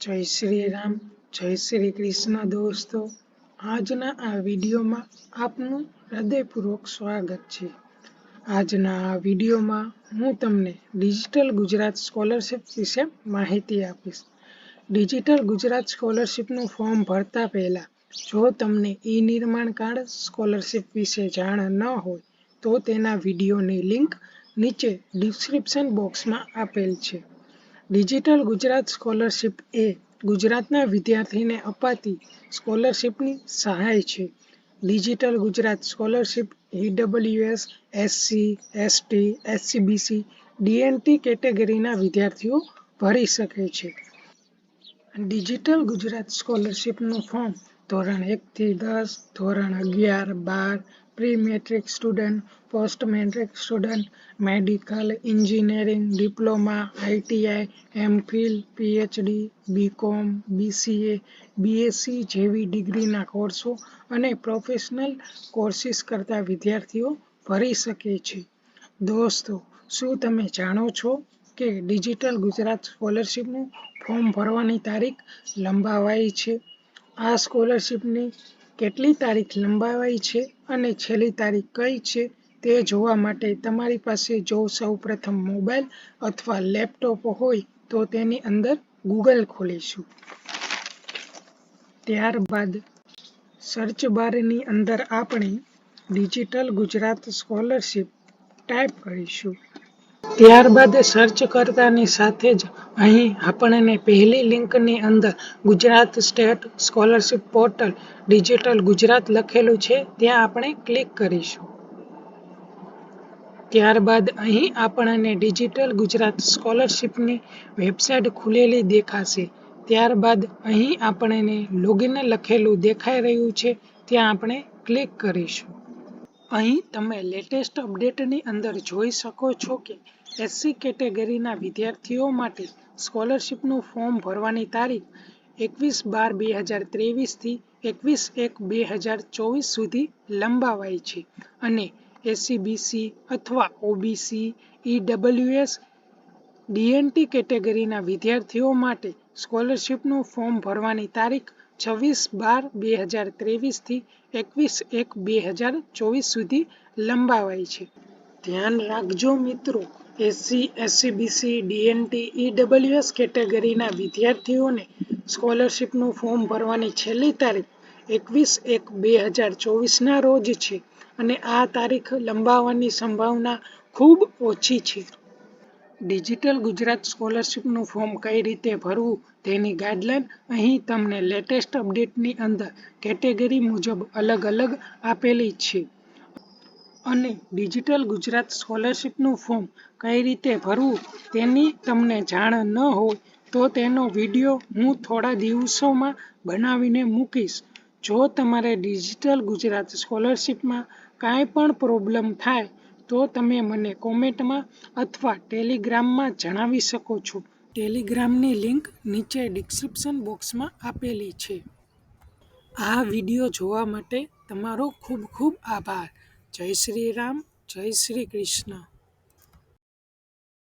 જય શ્રી રામ જય શ્રી કૃષ્ણ દોસ્તો. આજના આ વિડીયોમાં આપનું હૃદયપૂર્વક સ્વાગત છે. આજના આ વિડીયોમાં હું તમને ડિજિટલ ગુજરાત સ્કોલરશિપ વિશે માહિતી આપીશ. ડિજિટલ ગુજરાત સ્કોલરશિપનું ફોર્મ ભરતા પહેલાં, જો તમને ઈ નિર્માણ કાર્ડ સ્કોલરશિપ વિશે જાણ ન હોય, તો તેના વિડીયોની લિંક નીચે ડિસ્ક્રિપ્શન બોક્સમાં આપેલ છે. ડિજિટલ ગુજરાત સ્કોલરશિપ એ ગુજરાતના વિદ્યાર્થીને અપાતી સ્કોલરશિપની સહાય છે. Digital Gujarat scholarship EWS SC ST SCBC DNT કેટેગરીના વિદ્યાર્થીઓ ભરી શકે છે. ડિજિટલ ગુજરાત સ્કોલરશિપનું ફોર્મ ધોરણ એકથી દસ, ધોરણ અગિયાર, બાર pre matric student post matric student medical engineering diploma ITI MPhil PhD BCom BCA BSc જેવી ડિગ્રીના કોર્સો અને પ્રોફેશનલ કોર્સિસ કરતા વિદ્યાર્થીઓ ભરી શકે છે. દોસ્તો, શું તમે જાણો છો કે ડિજિટલ ગુજરાત સ્કોલરશિપનું ફોર્મ ભરવાની તારીખ લંબાવાઈ છે? આ સ્કોલરશિપની કેટલી તારીખ લંબાવાઈ છે અને છેલ્લી તારીખ કઈ છે તે જોવા માટે તમારી પાસે જો સૌપ્રથમ મોબાઈલ અથવા લેપટોપ હોય તો તેની અંદર ગૂગલ ખોલીશું. ત્યારબાદ સર્ચ બારની અંદર આપણે ડિજિટલ ગુજરાત સ્કોલરશિપ ટાઈપ કરીશું. ત્યારબાદ સર્ચ કરતાની સાથે જ અહીં આપણને પહેલી લિંકની અંદર Gujarat state scholarship portal, digital Gujarat લખેલું છે, ત્યાં આપણે ક્લિક કરીશું. ત્યારબાદ અહીં આપણને ડિજિટલ ગુજરાત સ્કોલરશિપની વેબસાઇટ ખુલેલી દેખાશે. ત્યારબાદ અહીં આપણને લોગિન લખેલું દેખાઈ રહ્યું છે, ત્યાં આપણે ક્લિક કરીશું. અહીં તમે લેટેસ્ટ અપડેટની અંદર જોઈ શકો છો કે એસસી કેટેગરીના વિદ્યાર્થીઓ માટે સ્કોલરશીપનું ફોર્મ ભરવાની તારીખ એકવીસ બાર બે હજાર ત્રેવીસથી એકવીસ એક બે હજાર ચોવીસ સુધી લંબાવાઈ છે અને એસસીબીસી અથવા ઓબીસી, ઈડબ્લ્યુએસ, ડીએનટી કેટેગરીના વિદ્યાર્થીઓ માટે સ્કોલરશીપનું ફોર્મ ભરવાની તારીખ છવ્વીસ બાર બે હજાર ત્રેવીસથી એકવીસ એક બે હજાર ચોવીસ સુધી લંબાવાઈ છે. ધ્યાન રાખજો મિત્રો. એસસી, એસસીબીસી, ડીએનટી, ઈડબલ્યુએસ કેટેગરીના વિદ્યાર્થીઓને સ્કોલરશીપનું ફોર્મ ભરવાની છેલ્લી તારીખ એકવીસ એક બે હજાર ચોવીસના રોજ છે અને આ તારીખ લંબાવવાની સંભાવના ખૂબ ઓછી છે. ડિજિટલ ગુજરાત સ્કોલરશીપનું ફોર્મ કઈ રીતે ભરવું તેની ગાઈડલાઈન અહીં તમને લેટેસ્ટ અપડેટની અંદર કેટેગરી મુજબ અલગ અલગ આપેલી છે. અને ડિજિટલ ગુજરાત સ્કોલરશિપનું ફોર્મ કઈ રીતે ભરવું તેની તમને જાણ ન હોય તો તેનો વીડિયો હું થોડા દિવસોમાં બનાવીને મૂકીશ. જો તમારે ડિજિટલ ગુજરાત સ્કોલરશિપમાં કાંઈ પણ પ્રોબ્લેમ થાય તો તમે મને કોમેન્ટમાં અથવા ટેલિગ્રામમાં જણાવી શકો છો. ટેલિગ્રામની લિંક નીચે ડિસ્ક્રિપ્શન બોક્સમાં આપેલી છે. આ વીડિયો જોવા માટે તમારો ખૂબ ખૂબ આભાર. જય શ્રી રામ જય શ્રી કૃષ્ણ.